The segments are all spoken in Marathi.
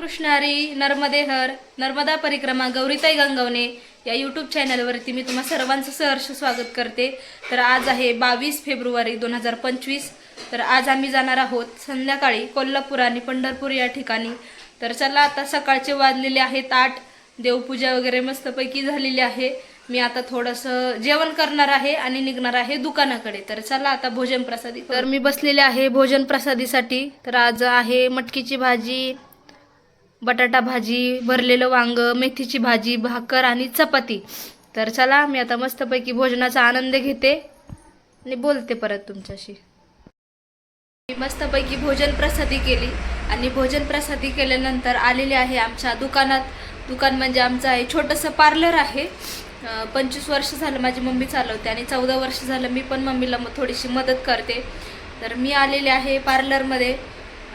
कृष्णारी नर्मदेहर नर्मदा परिक्रमा गौरीताई गंगवणे या यूट्यूब चॅनलवरती मी तुम्हा सर्वांचं सहर्ष स्वागत करते. तर आज आहे बावीस फेब्रुवारी दोन हजार पंचवीस. तर आज आम्ही जाणार आहोत संध्याकाळी कोल्हापूर आणि पंढरपूर या ठिकाणी. तर चला आता सकाळचे वाजलेले आहेत आठ. देवपूजा वगैरे मस्तपैकी झालेली आहे. मी आता थोडंसं जेवण करणार आहे आणि निघणार आहे दुकानाकडे. तर चला आता भोजन प्रसादी तर मी बसलेले आहे भोजन प्रसादीसाठी. तर आज आहे मटकीची भाजी बटाटा भाजी भरलेलं वांग मेथीची भाजी भाकर आणि चपाती. तर चला मी आता मस्तपैकी भोजनाचा आनंद घेते आणि बोलते परत तुमच्याशी. मी मस्तपैकी भोजन प्रसादी केली आणि भोजन प्रसादी केल्यानंतर आलेले आहे आमच्या दुकानात. दुकान म्हणजे आमचं आहे छोटंसं पार्लर आहे. पंचवीस वर्ष झालं माझी मम्मी चालवते आणि चौदा वर्ष झालं मी पण मम्मीला मग थोडीशी मदत करते. तर मी आलेले आहे पार्लरमध्ये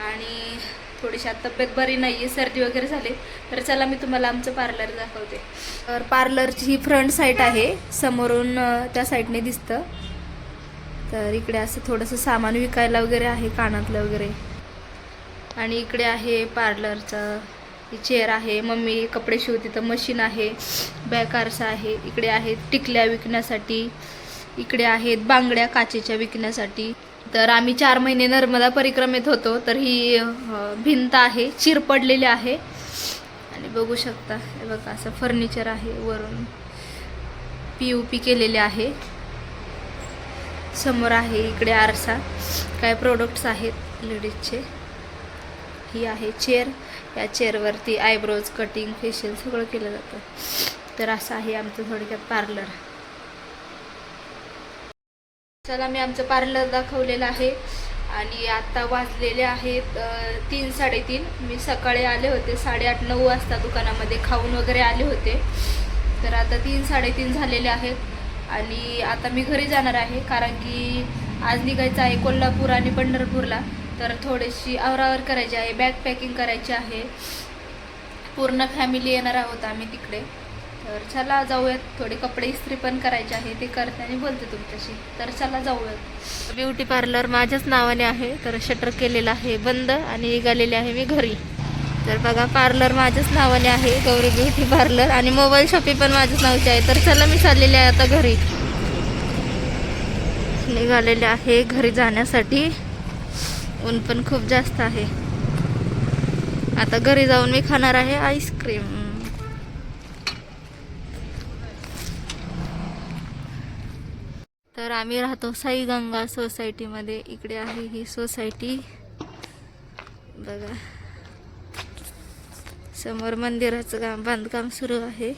आणि थोडीशी आता तब्येत बरी नाही आहे सर्दी वगैरे झाली तर चला मी तुम्हाला आमचं पार्लर दाखवते. तर पार्लरची ही फ्रंट साईड आहे समोरून त्या साईडने दिसतं. तर इकडे असं थोडंसं सामान विकायला वगैरे आहे कानातलं वगैरे. आणि इकडे आहे पार्लरचं ही चेअर आहे मम्मी कपडे शिवते तर मशीन आहे बॅकारसा आहे इकडे आहेत टिकल्या विकण्यासाठी इकडे आहेत बांगड्या काचेच्या विकण्यासाठी. तर आम्ही चार महिने नर्मदा परिक्रमेत होतो तर ही भिंत आहे चिर पडलेली आहे. आणि बघू शकता हे बघा असं फर्निचर आहे वरून पी यू पी केलेले आहे. समोर आहे इकडे आरसा. काय प्रोडक्ट्स आहेत लेडीजचे ही आहे चेअर या चेअरवरती आयब्रोज कटिंग फेशियल सगळं केलं जातं. तर असं आहे आमचं थोडक्यात पार्लर चला मी आमचं पार्लर दाखवलेलं आहे. आणि आता वाजलेले आहेत तीन साडेतीन. मी सकाळी आले होते साडेआठ नऊ वाजता दुकानामध्ये खाऊन वगैरे आले होते. तर आता तीन साडेतीन झालेले आहेत. आणि आता मी घरी जाणार आहे कारण की आज निघायचं आहे कोल्हापूर आणि पंढरपूरला. तर थोडीशी आवरावर करायची आहे बॅग पॅकिंग करायची आहे. पूर्ण फॅमिली येणार आहोत आम्ही तिकडे. तर चला जाऊयात. थोडे कपडे इस्त्री पण करायचे आहे ते करते आणि बोलते तुमच्याशी. तर चला जाऊयात. ब्युटी पार्लर माझ्याच नावाने आहे. तर शटर केलेलं आहे बंद आणि निघालेले आहे मी घरी. तर बघा पार्लर माझ्याच नावाने आहे. गौरी ब्युटी पार्लर आणि मोबाईल शॉपिंग पण माझ्याच नावाची आहे. तर चला मी चाललेले आहे आता घरी. निघालेले आहे घरी जाण्यासाठी. ऊन पण खूप जास्त आहे. आता घरी जाऊन मी खाणार आहे आईस्क्रीम. तर आम्ही राहतो साई गंगा सोसायटीमध्ये. इकडे आहे ही सोसायटी. बघा. समोर मंदिराचं काम बांधकाम सुरू आहे.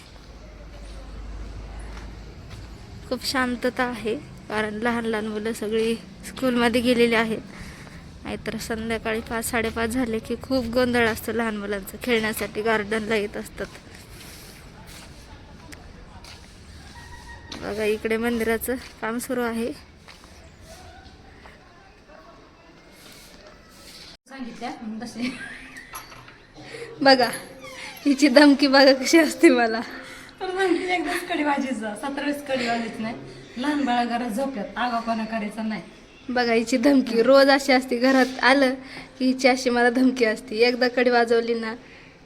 खूप शांतता आहे कारण लहान लहान मुलं सगळी स्कूलमध्ये गेलेली आहेत. नाहीतर संध्याकाळी पाच साडेपाच झाले की खूप गोंधळ असतो लहान मुलांचं. खेळण्यासाठी गार्डनला येत असतात. बघा इकडे मंदिराचं काम सुरू आहे. बघा हिची धमकी बघा कशी असते मला. तर म्हणते एकदाच कडी भाजीचा सतरावीस कडी भाजीच नाही. लहान बाळा घरात झोपल्यात आगापणा करायचा नाही. बघा हिची धमकी रोज अशी असते घरात आलं की हिची अशी मला धमकी असते. एकदा कडी वाजवली ना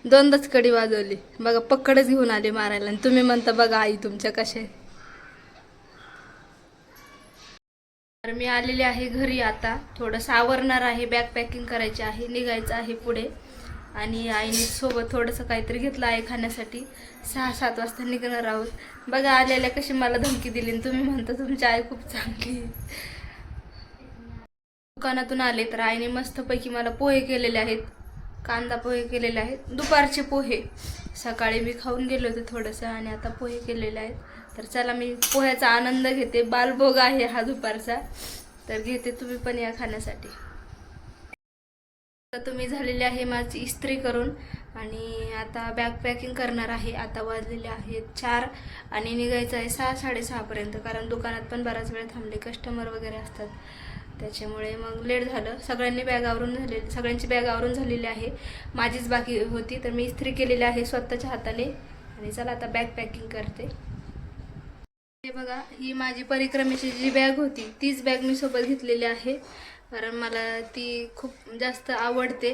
दोनदाच कडी वाजवली. बघा पकडच घेऊन आले मारायला. आणि तुम्ही म्हणता बघा आई तुमच्या कशा आहे. तर मी आलेले आहे घरी आता. थोडंसं आवरणार आहे बॅग पॅकिंग करायची आहे निघायचं आहे पुढे. आणि आईने सोबत थोडंसं काहीतरी घेतलं आहे खाण्यासाठी. सहा सात वाजता निघणार आहोत. बघा आलेल्या कशी मला धमकी दिली आणि तुम्ही म्हणता तुमची आई खूप चांगली दुकानातून आले तर आईने मस्तपैकी मला पोहे केलेले आहेत. कांदा पोहे केलेले आहेत. दुपारचे पोहे. सकाळी मी खाऊन गेले होते थोडंसं आणि आता पोहे केलेले आहेत. तर चला मी पोह्याचा आनंद घेते. बालभोग आहे हा दुपारचा. तर घेते तुम्ही पण या खाण्यासाठी. तर तुम्ही झालेली आहे माझी इस्त्री करून आणि आता बॅग पॅकिंग करणार आहे. आता वाजलेले आहेत चार आणि निघायचं आहे सहा साडेसहापर्यंत कारण दुकानात पण बराच वेळ थांबले. कस्टमर वगैरे असतात. त्याच्यामुळे मग लेट झालं. सगळ्यांनी बॅग आवरून झालेली सगळ्यांची बॅग आवरून झालेली आहे. माझीच बाकी होती. तर मी इस्त्री केलेली आहे स्वतःच्या हाताने. आणि चला आता बॅग पॅकिंग करते. हे बघा ही माझी परिक्रमेची जी बॅग होती तीच बॅग मी सोबत घेतलेली आहे. कारण मला ती खूप जास्त आवडते.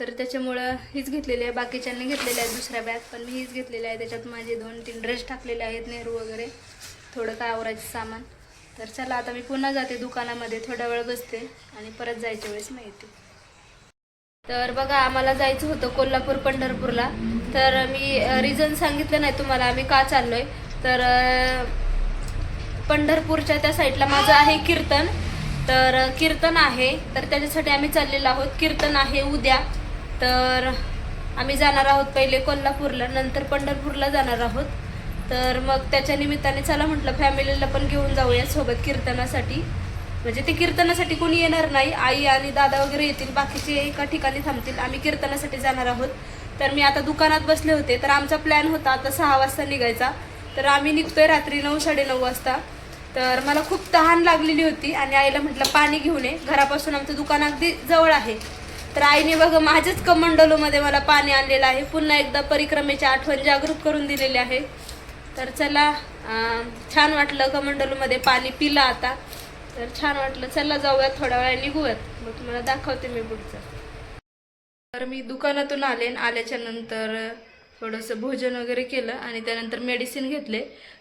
तर त्याच्यामुळं हीच घेतलेली आहे. बाकीच्यांनी घेतलेल्या आहेत दुसऱ्या बॅग पण मी हीच घेतलेली आहे. त्याच्यात माझे दोन तीन ड्रेस टाकलेले आहेत नेहरू वगैरे. थोडं काय आवरायचं सामान. तर चला आता मी पुन्हा जाते दुकानामध्ये. थोडा वेळ बसते आणि परत जायच्या वेळेस माहिती तर बघा आम्हाला जायचं होतं कोल्हापूर पंढरपूरला. तर मी रिझन सांगितलं नाही तुम्हाला. आम्ही का चाललोय? तर पंढरपूरच्या त्या साईडला माझं आहे कीर्तन. तर कीर्तन आहे. तर त्याच्यासाठी आम्ही चाललेलो आहोत. कीर्तन आहे उद्या. तर आम्ही जाणार आहोत पहिले कोल्हापूरला. नंतर पंढरपूरला जाणार आहोत. तर मग त्याच्या निमित्ताने चला म्हटलं फॅमिलीला पण घेऊन जाऊया सोबत कीर्तनासाठी. म्हणजे ते कीर्तनासाठी कोणी येणार नाही. आई आणि दादा वगैरे येतील. बाकीचे एका ठिकाणी थांबतील. आम्ही कीर्तनासाठी जाणार आहोत. तर मी आता दुकानात बसले होते. तर आमचा प्लॅन होता आता सहा वाजता निघायचा. तर आम्ही निघतोय रात्री नऊ साडेनऊ वाजता. तर मला खूप तहान लागलेली होती आणि आईला म्हटलं पाणी घेऊन ये. घरापासून आमचं दुकान अगदी जवळ आहे. तर आईने बघा माझ्याच कमंडलोमध्ये मला पाणी आणलेलं आहे. पुन्हा एकदा परिक्रमेची आठवण जागृत करून दिलेली आहे. तर चला छान वाटलं कमंडलूमध्ये पाणी पिलं आता. तर छान वाटलं. चला जाऊयात थोड्या वेळा निघूयात. मग तुम्हाला दाखवते मी पुढचं. तर मी दुकानातून आले आल्याच्यानंतर आल्याच्यानंतर थोडंसं भोजन वगैरे केलं आणि त्यानंतर मेडिसिन घेतले.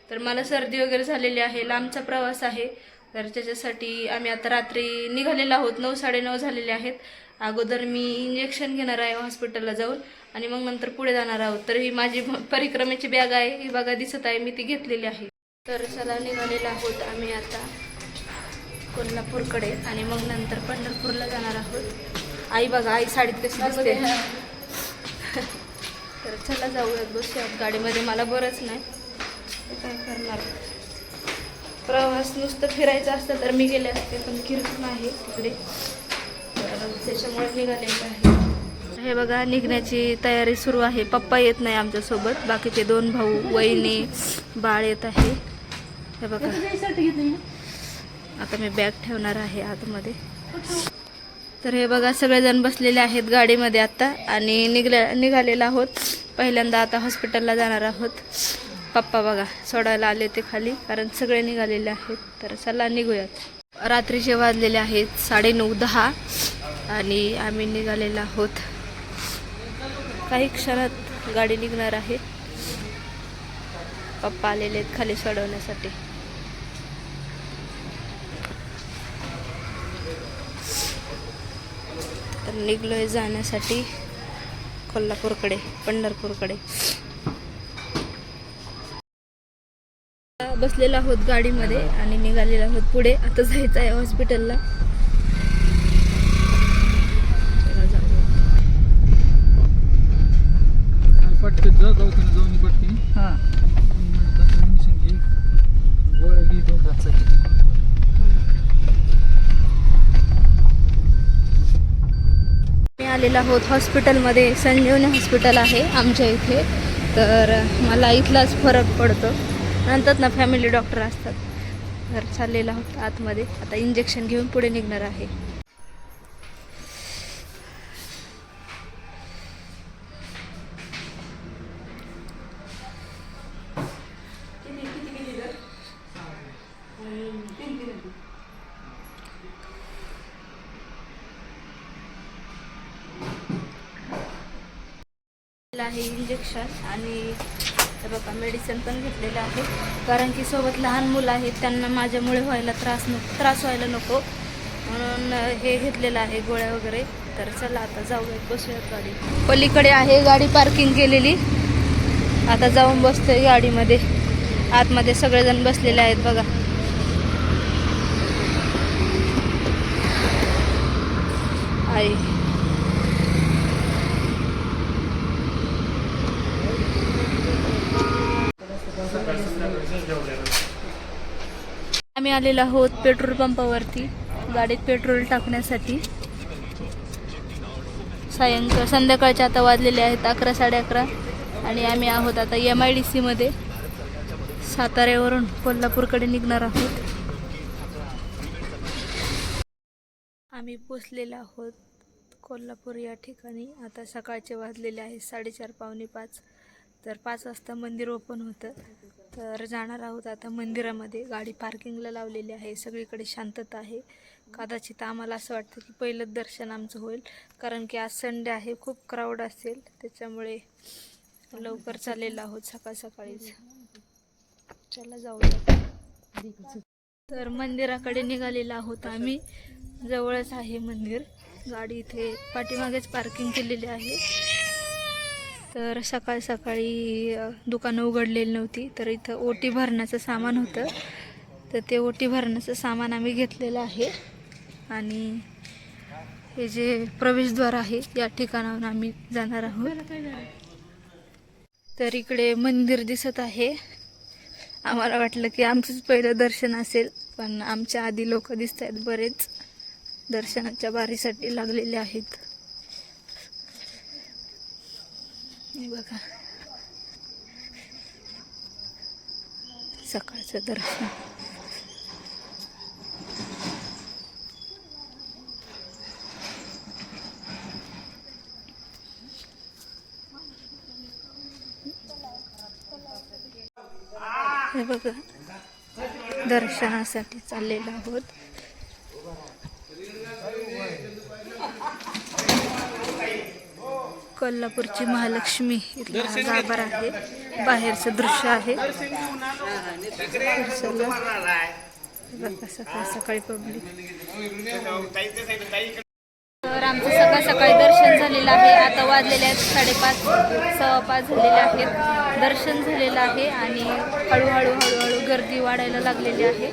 तर मला सर्दी वगैरे झालेली आहे लांबचा प्रवास आहे. तर त्याच्यासाठी आम्ही आता रात्री निघालेलो आहोत. नऊ साडेनऊ झालेले आहेत. अगोदर मी इंजेक्शन घेणार आहे हॉस्पिटलला जाऊन आणि मग नंतर पुढे जाणार आहोत. तर ही माझी परिक्रमेची बॅग आहे ही बघा दिसत आहे मी ती घेतलेली आहे. तर चला निघालेलो आहोत आम्ही आता कोल्हापूरकडे आणि मग नंतर पंढरपूरला जाणार आहोत. आई बघा आई साडीत कशी दिसते. तर चला जाऊयात बसूयात गाडीमध्ये. मला बरंच नाही. काय करणार? प्रवास नुसतं फिरायचं असतं तर मी गेले असते पण कीर्तन आहे तिकडे. तर त्याच्यामुळे निघालेलं आहे. हे बघा निघण्याची तयारी सुरू आहे. पप्पा येत नाही आमच्यासोबत. बाकीचे दोन भाऊ वहिनी बाळ येत आहे. हे बघा. आता मी बॅग ठेवणार आहे आतमध्ये. तर हे बघा सगळेजण बसलेले आहेत गाडीमध्ये आता आणि निघल्या निघालेलो आहोत. पहिल्यांदा आता हॉस्पिटलला जाणार आहोत. पप्पा बघा सोडायला आले ते खाली कारण सगळे निघालेले आहेत. तर चला निघूयात. रात्रीचे वाजलेले आहेत साडेनऊ दहा आणि आम्ही निघालेलो आहोत. काही क्षणात गाडी निघणार आहे. पप्पा आलेले आहेत खाली सोडवण्यासाठी. तर निघलोय जाण्यासाठी कोल्हापूरकडे पंढरपूरकडे. बसलेलो आहोत गाडीमध्ये आणि निघालेलो आहोत पुढे. आता जायचं आहे हॉस्पिटलला आलेलो आहोत. हॉस्पिटलमध्ये संजीवनी हॉस्पिटल आहे आमच्या इथे. तर मला इथलाच फरक पडतो. नंतर ना फॅमिली डॉक्टर असतात. तर चाललेला आहोत आतमध्ये. आता इंजेक्शन घेऊन पुढे निघणार आहे घेतलेलं आहे इंजेक्शन आणि बघा मेडिसिन पण घेतलेलं आहे. कारण की सोबत लहान मुलं आहेत त्यांना माझ्यामुळे व्हायला त्रास नको त्रास व्हायला नको. म्हणून हे घेतलेलं आहे गोळ्या वगैरे. तर चला आता जाऊयात बसूयात गाडी. पलीकडे आहे गाडी पार्किंग केलेली. आता जाऊन बसतोय गाडीमध्ये. आतमध्ये सगळेजण बसलेले आहेत बघा. आई. आलेलो आहोत पेट्रोल पंपावरती. गाडीत पेट्रोल टाकण्यासाठी. सायंकाळ संध्याकाळच्या आता वाजलेले आहेत अकरा साडे अकरा आणि आम्ही आहोत आता एम आय डी सीमध्ये साताऱ्यावरून कोल्हापूरकडे निघणार आहोत. आम्ही पोचलेलो आहोत कोल्हापूर या ठिकाणी. आता सकाळचे वाजलेले आहेत साडेचार पावणे पाच. तर पाच वाजता मंदिर ओपन होतं. तर जाणार आहोत आता मंदिरामध्ये. गाडी पार्किंगला लावलेली आहे. सगळीकडे शांतता आहे. कदाचित आम्हाला असं वाटतं की पहिलंच दर्शन आमचं होईल. कारण की आज संडे आहे. खूप क्राऊड असेल. त्याच्यामुळे लवकर चाललेलं आहोत सकाळ सकाळीच. चला जाऊया तर मंदिराकडे निघालेलो आहोत आम्ही. जवळच आहे मंदिर. गाडी इथे पाठीमागेच पार्किंग केलेली आहे. तर सकाळ सकाळी दुकानं उघडलेली नव्हती. तर इथं ओटी भरण्याचं सामान होतं. तर ते ओटी भरण्याचं सामान आम्ही घेतलेलं आहे. आणि हे जे प्रवेशद्वार आहे या ठिकाणाहून आम्ही जाणार आहोत. तर इकडे मंदिर दिसत आहे. आम्हाला वाटलं की आमचंच पहिलं दर्शन असेल पण आमच्या आधी लोक दिसत आहेत बरेच. दर्शनाच्या बारीसाठी लागलेले आहेत हे बघा. सकाळचं दर्शन. हे बघा. दर्शनासाठी चाललेलो आहोत. कोल्हापूरची महालक्ष्मी इथला हा गाभारा आहे. बाहेरचं दृश्य आहे. हे सकाळ सकाळी पब्लिक तर आमचं सकाळ सकाळी दर्शन झालेलं आहे. आता वाजलेले आहेत साडेपाच सव्वा पाच झालेले आहेत. दर्शन झालेलं आहे आणि हळूहळू हळूहळू गर्दी वाढायला लागलेली आहे.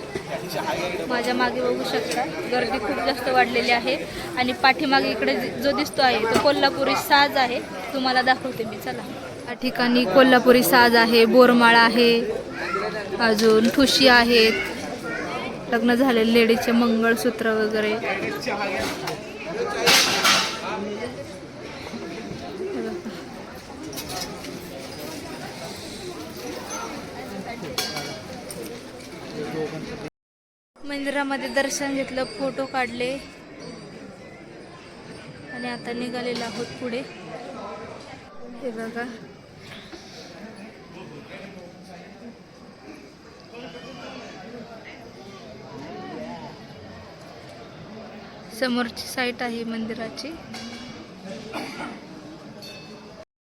माझ्या मागे बघू शकता. गर्दी खूप जास्त वाढलेली आहे. आणि पाठीमागे इकडे जो दिसतो आहे तो कोल्हापुरी साज आहे. तुम्हाला दाखवते मी. चला. या ठिकाणी कोल्हापुरी साज आहे बोरमाळा आहे अजून ठुशी आहेत. लग्न झालेले लेडीजचे मंगळसूत्र वगैरे. मंदिरामध्ये दर्शन घेतलं फोटो काढले. आणि आता निघालेलो आहोत पुढे. हे बघा. समोरची साईट आहे मंदिराची.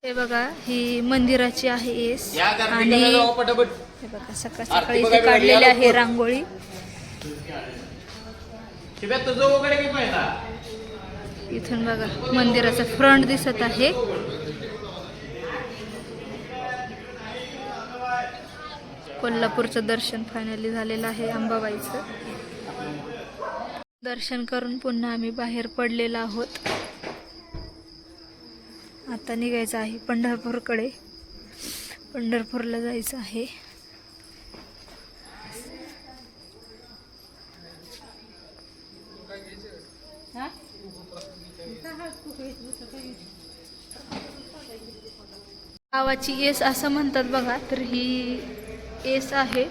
हे बघा ही मंदिराची आहे येस आणि हे बघा सकाळ सकाळी काढलेली आहे रांगोळी. इथून बघा मंदिराचा फ्रंट दिसत आहे. कोल्हापूरचं दर्शन फायनली झालेलं आहे अंबाबाईचं. दर्शन करून पुन्हा आम्ही बाहेर पडलेलो आहोत. आता निघायचं आहे पंढरपूरकडे. पंढरपूरला जायचं आहे. गावाची येस असं म्हणतात बघा तर ही येस आहे.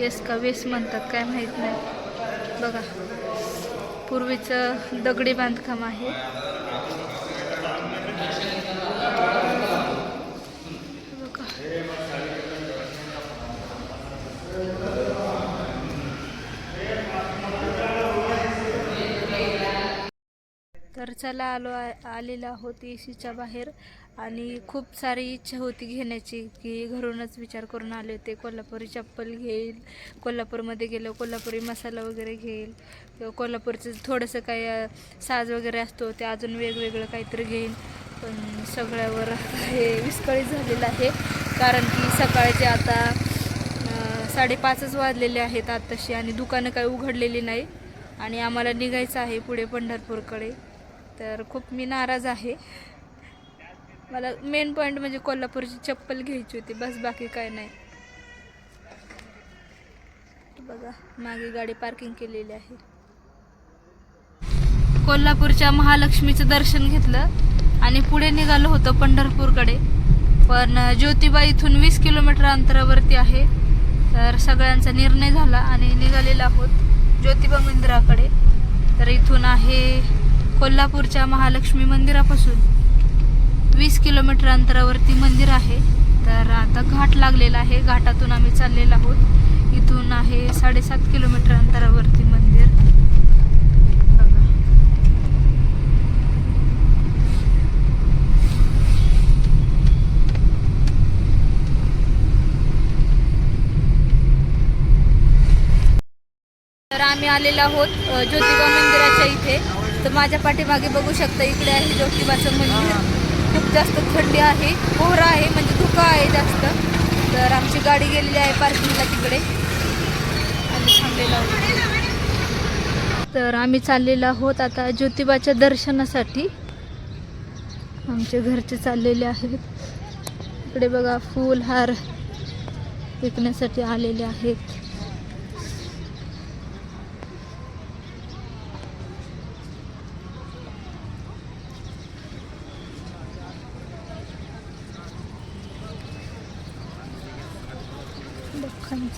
येस का वेस म्हणतात काय माहीत नाही. बघा पूर्वीचं दगडी बांधकाम आहे बघा तर चला आलो आ- आलेलो आहोत ए सीच्या बाहेर. आणि खूप सारी इच्छा होती घेण्याची की घरूनच विचार करून आले होते. कोल्हापुरी चप्पल घेईल कोल्हापूरमध्ये गेलं कोल्हापुरी मसाला वगैरे घेईल किंवा कोल्हापूरचं थोडंसं काही साज वगैरे असतो ते अजून वेगवेगळं काहीतरी घेईन. पण सगळ्यावर हे विस्कळीत झालेलं आहे. कारण की सकाळचे आता साडेपाचच वाजलेले आहेत आत्ताशी आणि दुकानं काही उघडलेली नाही. आणि आम्हाला निघायचं आहे पुढे पंढरपूरकडे. तर खूप मी नाराज आहे. मला मेन पॉईंट म्हणजे कोल्हापूरची चप्पल घ्यायची होती बस बाकी काय नाही. बघा मागे गाडी पार्किंग केलेली आहे. कोल्हापूरच्या महालक्ष्मीचं दर्शन घेतलं आणि पुढे निघालो होतो पंढरपूरकडे. पण ज्योतिबा इथून वीस किलोमीटर अंतरावरती आहे. तर सगळ्यांचा निर्णय झाला आणि निघालेला आहोत ज्योतिबा मंदिराकडे. तर इथून आहे कोल्हापूरच्या महालक्ष्मी मंदिरापासून वीस किलोमीटर अंतरावरती मंदिर आहे. तर आता घाट लागलेला आहे. घाटातून आम्ही चाललेलो आहोत. इथून आहे साडेसात किलोमीटर अंतरावरती मंदिर. तर आम्ही आलेलो आहोत ज्योतिबा मंदिराच्या इथे. तर माझ्या पाठीमागे बघू शकता इकडे आहे ज्योतिबाचं मंदिर. खूप जास्त थंडी आहे. कोहरा आहे म्हणजे धुका आहे जास्त. तर आमची गाडी गेलेली आहे पार्किंगला तिकडे. आम्ही थांबलेलो आहोत. तर आम्ही चाललेलो आहोत आता ज्योतिबाच्या दर्शनासाठी. आमचे घरचे चाललेले आहेत. इकडे बघा फूल हार विकण्यासाठी आलेले आहेत.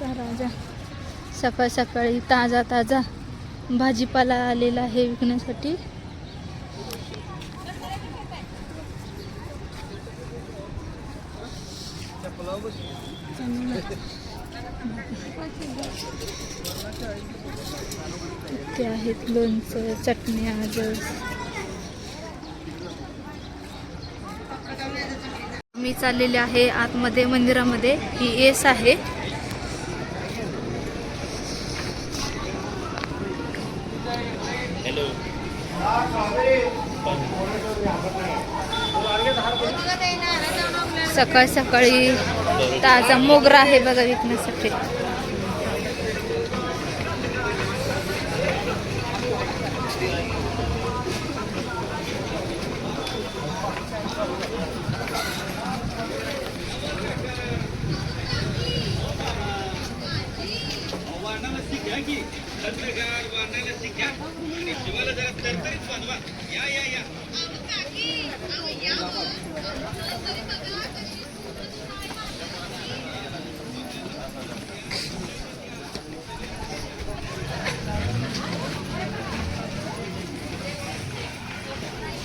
दख्खनचा राजा. सकाळ सकाळी ताजा ताजा भाजीपाला आलेला आहे विकण्यासाठी. ते आहेत लोणचं चटण्या आज मी चाललेले आहे आतमध्ये मंदिरामध्ये. ही एस आहे. सकाळ सकाळी ताजा मोगरा आहे बघा विकण्यासाठी.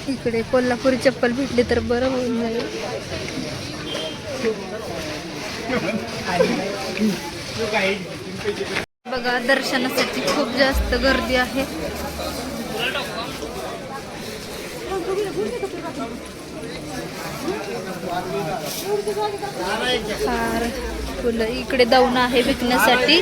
इकडे कोल्हापुरी चप्पल भेटली तर बरं होऊन जाईल. बघा दर्शनासाठी खूप जास्त गर्दी आहे. फार फुलं इकडे दावणं आहे विकण्यासाठी.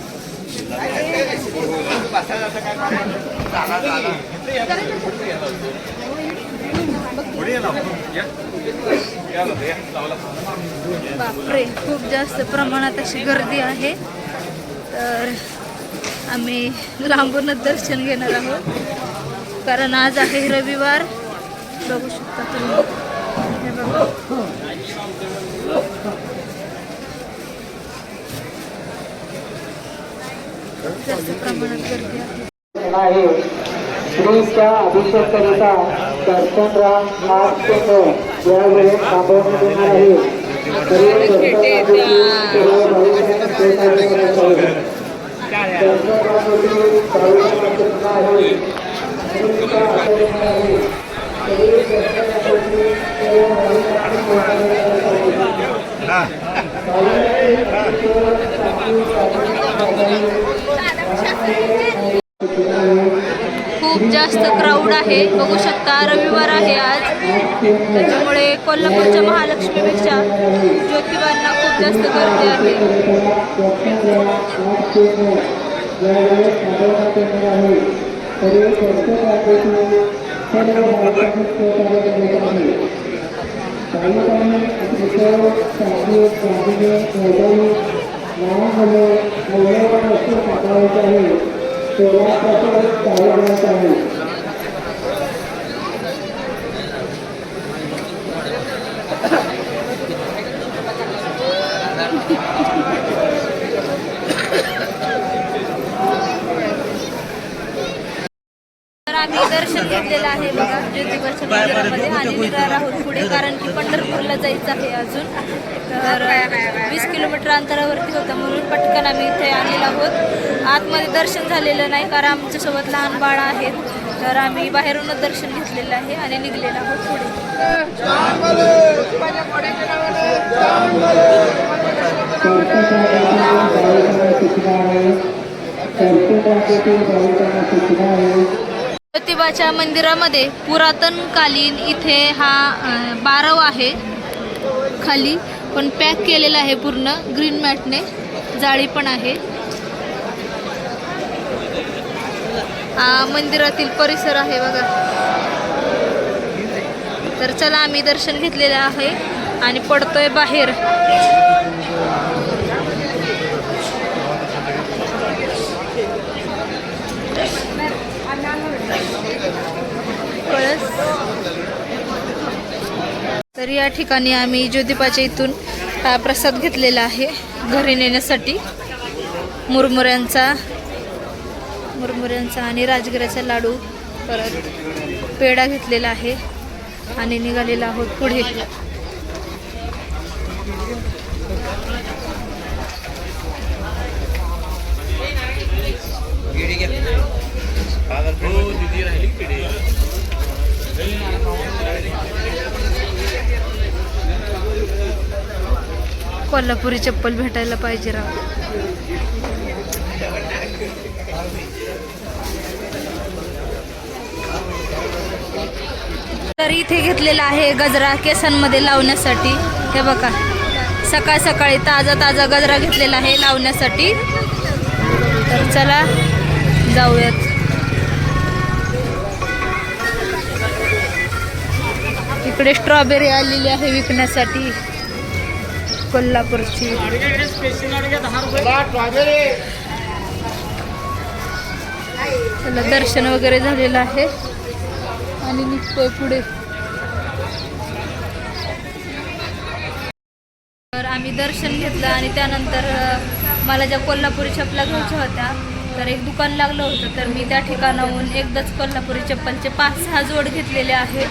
बापरे खूप जास्त प्रमाणात अशी गर्दी आहे. तर आम्ही लांबूनच दर्शन घेणार आहोत. कारण आज आहे रविवार. बघू शकता तुम्ही हे बघा जास्त प्रमाणात गर्दी आहे श्रीच्या अभिषेककरिता दर्शनराम थांबवण्यात येणार आहे भाविकांना सहकार्य करायचं आहे. आहे. आहे. आहे. खूप जास्त क्राऊड आहे बघू शकता रविवार आहे आज त्याच्यामुळे कोल्हापूरच्या महालक्ष्मीपेक्षा ज्योतिबांना खूप जास्त गर्दी आहे आहे तर आम्ही दर्शन घेतलेलं आहे बघा ज्योतिबाच्या मंदिरामध्ये. आणि निघणार आहोत पुढे कारण की पंढरपूरला जायचं आहे अजून. तर वीस किलोमीटर अंतरावरती होतं म्हणून पटकन आम्ही इथे आलेलो आहोत. आतमध्ये दर्शन झालेलं नाही कारण आमच्यासोबत लहान बाळ आहेत. तर आम्ही बाहेरूनच दर्शन घेतलेलं आहे आणि निघलेलो आहोत पुढे. ज्योतिबाच्या मंदिरामध्ये पुरातन कालीन इथे हा बारव आहे खाली पण पॅक केलेला आहे पूर्ण. ग्रीन मॅटने जाळी पण आहे. हा मंदिरातील परिसर आहे बघा. तर चला आम्ही दर्शन घेतलेलं आहे आणि पडतोय बाहेर कळस तर या ठिकाणी आम्ही ज्योतिबाच्या इथून हा प्रसाद घेतलेला आहे घरी नेण्यासाठी. मुरमुऱ्यांचा मुरमुऱ्यांचा आणि राजगिराचा लाडू परत पेढा घेतलेला आहे आणि निघालेला आहोत पुढे. कोल्हापुरी चप्पल भेटायला पाहिजे राव. तर इथे घेतलेला आहे गजरा केसांमध्ये लावण्यासाठी. हे बघा. सकाळ सकाळी ताजा ताजा गजरा घेतलेला आहे लावण्यासाठी. तर चला जाऊयात. इकडे स्ट्रॉबेरी आलेली आहे विकण्यासाठी. कोल्हापूरची. त्याला दर्शन वगैरे झालेलं आहे. आणि निघतोय पुढे. तर आम्ही दर्शन घेतलं आणि त्यानंतर मला ज्या कोल्हापुरी चपला घ्यायच्या होत्या तर एक दुकान लागलं होतं. तर मी त्या ठिकाणाहून एकदाच कोल्हापुरी चप्पलचे पाच सहा जोड घेतलेले आहेत.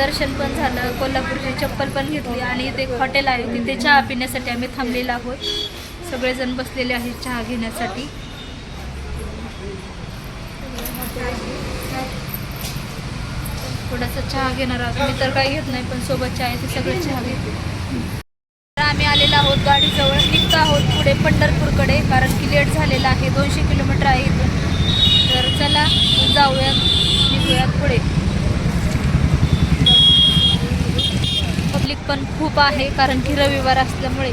दर्शन पण झालं कोल्हापूरची चप्पल पण घेतली आणि इथे एक हॉटेल आहे तिथे चहा पिण्यासाठी आम्ही थांबलेलो आहोत. सगळेजण बसलेले आहेत चहा घेण्यासाठी. थोडासा चहा घेणार आहोत. मी तर काही घेत नाही पण सोबत चहा आहे ते सगळे चहा घेते आम्ही आलेलो आहोत गाडीजवळ. निघतो आहोत पुढे पंढरपूरकडे कारण की लेट झालेला आहे दोनशे किलोमीटर आहे इथून. तर चला जाऊयात निघूयात पुढे. पब्लिक पण खूप आहे कारण की रविवार असल्यामुळे.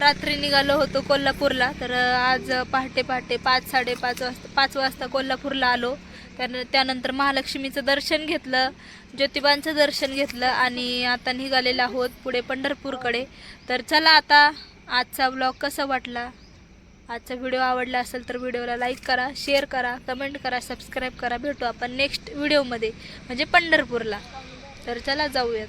रात्री निघालो होतो कोल्हापूरला तर आज पहाटे पहाटे पाच साडेपाच वाजता पाच वाजता कोल्हापूरला आलो. त्यान त्यानंतर महालक्ष्मीचं दर्शन घेतलं ज्योतिबांचं दर्शन घेतलं आणि आता निघालेलो आहोत पुढे पंढरपूरकडे. तर चला आता आजचा ब्लॉग कसा वाटला? आजचा व्हिडिओ आवडला असेल तर व्हिडिओला लाईक करा शेअर करा कमेंट करा सबस्क्राईब करा. भेटू आपण नेक्स्ट व्हिडिओमध्ये म्हणजे पंढरपूरला. तर चला जाऊयात.